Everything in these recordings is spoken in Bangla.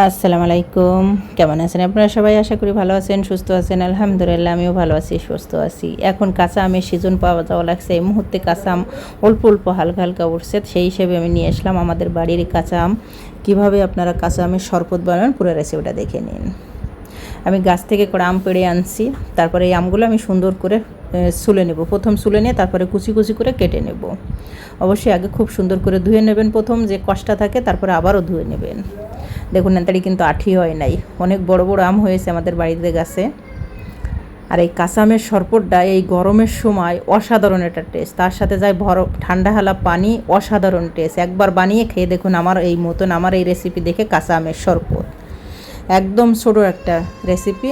আসসালামু আলাইকুম কেমন আছেন আপনারা সবাই? আশা করি ভালো আছেন, সুস্থ আছেন। আলহামদুলিল্লাহ, আমিও ভালো আছি, সুস্থ আছি। এখন কাঁচা আমের সিজন পাওয়া যাওয়া লাগছে। এই মুহূর্তে কাঁচা আম অল্প অল্প, হালকা হালকা উঠছে। সেই হিসেবে আমি নিয়ে আসলাম আমাদের বাড়ির কাঁচা আম। কীভাবে আপনারা কাঁচা আমের শরবত বানান, পুরো রেসিপিটা দেখে নিন। আমি গাছ থেকে করে আম পেড়ে আনছি। তারপরে এই আমগুলো আমি সুন্দর করে সুলে নেব। প্রথম সুলে নিয়ে তারপরে কুচি কুচি করে কেটে নেব। অবশ্যই আগে খুব সুন্দর করে ধুয়ে নেবেন প্রথম, যে কষ্টা থাকে, তারপরে আবারও ধুয়ে নেবেন। দেখুন নেতাড়ি কিন্তু আঠি হয় নাই। অনেক বড় বড় আম হয়েছে আমাদের বাড়িতে গাছে। আর এই কাঁচামের শরবতটা এই গরমের সময় অসাধারণ একটা টেস্ট তার সাথে যায় বরফ ঠান্ডা হালা পানি, অসাধারণ টেস্ট একবার বানিয়ে খেয়ে দেখুন আমার এই মতন আমার এই রেসিপি দেখে কাঁচা আমের শরবত একদম ছোটো একটা রেসিপি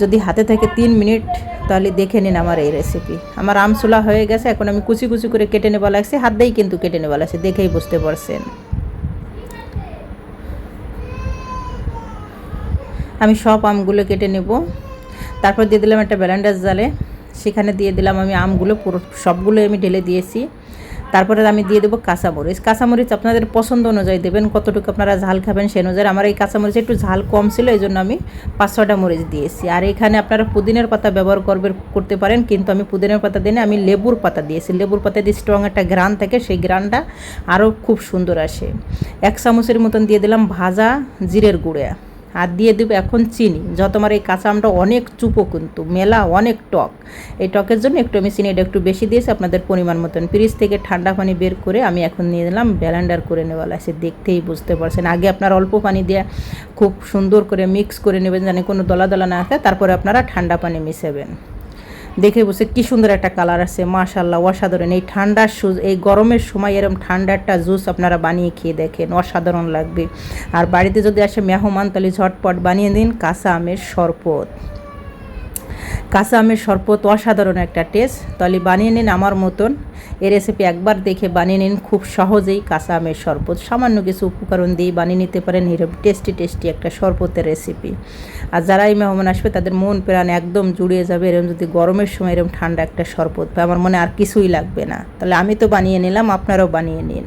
যদি হাতে থাকে তিন মিনিট, তাহলে দেখে নিন আমার এই রেসিপি আমার আম ছোলা হয়ে গেছে, এখন আমি কুচি কুচি করে কেটে নেওয়া লাগছে। হাত দিয়েই কিন্তু কেটে নেওয়া লাগছে, দেখেই বুঝতে পারছেন। আমি সব আমগুলো কেটে নেব। তারপর দিয়ে দিলাম একটা ব্যালেন্ডার জালে। সেখানে দিয়ে দিলাম আমি আমগুলো পুরো, সবগুলো আমি ঢেলে দিয়েছি। তারপরে আমি দিয়ে দেবো কাঁচামরিচ। কাঁচামরিচ আপনাদের পছন্দ অনুযায়ী দেবেন, কতটুকু আপনারা ঝাল খাবেন সে অনুযায়ী। আমার এই কাঁচামরিচ একটু ঝাল কম ছিল, এই জন্য আমি পাঁচ ছটা মরিচ দিয়েছি। আর এখানে আপনারা পুদিনের পাতা ব্যবহার করবে, করতে পারেন, কিন্তু আমি পুদিনের পাতা দিনে আমি লেবুর পাতা দিয়েছি। লেবুর পাতা দিয়ে স্ট্রং একটা গ্রান থাকে, সেই গ্রানটা আরও খুব সুন্দর আসে। এক চামচের মতন দিয়ে দিলাম ভাজা জিরের গুঁড়া। আর দিয়ে দেবো এখন চিনি। যত আমার এই কাঁচা আমটা অনেক চুপো কিন্তু, মেলা অনেক টক। এই টকের জন্য একটু আমি চিনিটা একটু বেশি দিয়েছি, আপনাদের পরিমাণ মতন। ফ্রিজ থেকে ঠান্ডা পানি বের করে আমি এখন নিয়ে নিলাম ব্যালেন্ডার করে নেওয়া লাগছে, দেখতেই বুঝতে পারছেন। আগে আপনার অল্প পানি দিয়ে খুব সুন্দর করে মিক্স করে নেবেন, যেন কোনো দলা দলা না আসে তারপরে আপনারা ঠান্ডা পানি মিশাবেন। দেখে বসে কি সুন্দর একটা কালার আছে মাশাল্লাহ অসাধারণ। এই ঠান্ডার সুজ এই গরমের সময় এরকম ঠান্ডা একটা জুস আপনারা বানিয়ে খেয়ে দেখেন, অসাধারণ লাগবে। আর বাড়িতে যদি আসে মেহমান, তাহলে ঝটপট বানিয়ে দিন কাঁচা আমের শরবত। কাঁচা আমের শরবত অসাধারণ একটা টেস্ট তাহলে বানিয়ে নিন আমার মতন। এই রেসিপি একবার দেখে বানিয়ে নিন। খুব সহজেই কাঁচা আমের শরবত, সামান্য কিছু উপকরণ দিয়ে বানিয়ে নিতে পারেন। এরকম টেস্টি টেস্টি একটা শরবতের রেসিপি আর যারা এই মেহমান আসবে, তাদের মন প্রাণ একদম জুড়িয়ে যাবে। এরকম যদি গরমের সময় এরকম ঠান্ডা একটা শরবত বা আমার মনে আর কিছুই লাগবে না। তাহলে আমি তো বানিয়ে নিলাম, আপনারাও বানিয়ে নিন।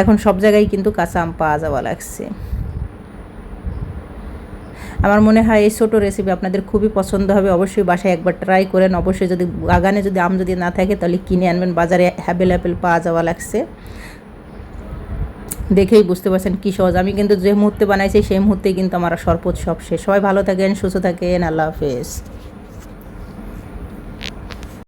এখন সব জায়গায় কিন্তু কাঁচা আম পাওয়া যাওয়া লাগছে। আমার মনে হয় এই ছোটো রেসিপি আপনাদের খুবই পছন্দ হবে। অবশ্যই বাসায় একবার ট্রাই করেন। অবশ্যই যদি বাগানে যদি আম যদি না থাকে, তাহলে কিনে আনবেন। বাজারে অ্যাভেলেবেল পাওয়া যাওয়া লাগছে। দেখেই বুঝতে পারছেন কী সহজ। আমি কিন্তু যে মুহূর্তে বানাইছি, সেই মুহূর্তেই কিন্তু আমার শরপত সব শেষ। সবাই ভালো থাকেন, সুস্থ থাকেন। আল্লাহ হাফেজ।